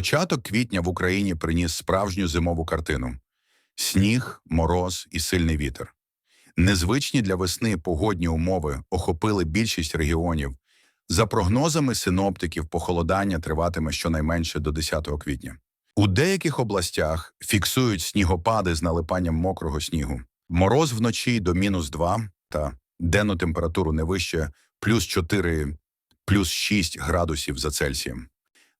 Початок квітня в Україні приніс справжню зимову картину: сніг, мороз і сильний вітер. Незвичні для весни погодні умови охопили більшість регіонів. За прогнозами синоптиків, похолодання триватиме щонайменше до 10 квітня. У деяких областях фіксують снігопади з налипанням мокрого снігу. Мороз вночі до мінус 2 та денну температуру не вище плюс 4, плюс 6 градусів за Цельсієм.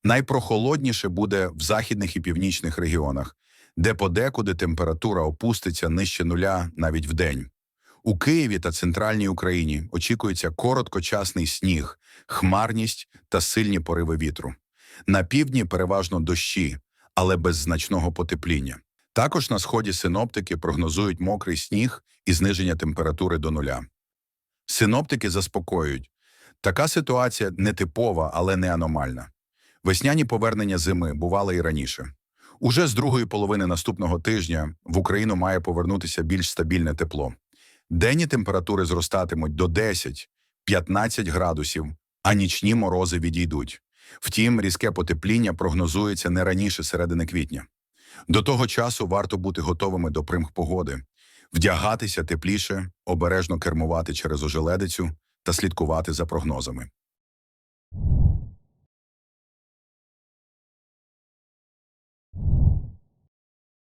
Найпрохолодніше буде в західних і північних регіонах, де подекуди температура опуститься нижче нуля навіть вдень. У Києві та центральній Україні очікується короткочасний сніг, хмарність та сильні пориви вітру. На півдні переважно дощі, але без значного потепління. Також на сході синоптики прогнозують мокрий сніг і зниження температури до нуля. Синоптики заспокоюють, така ситуація не типова, але не аномальна. Весняні повернення зими бували і раніше. Уже з другої половини наступного тижня в Україну має повернутися більш стабільне тепло. Денні температури зростатимуть до 10-15 градусів, а нічні морози відійдуть. Втім, різке потепління прогнозується не раніше середини квітня. До того часу варто бути готовими до примх погоди, вдягатися тепліше, обережно кермувати через ожеледицю та слідкувати за прогнозами.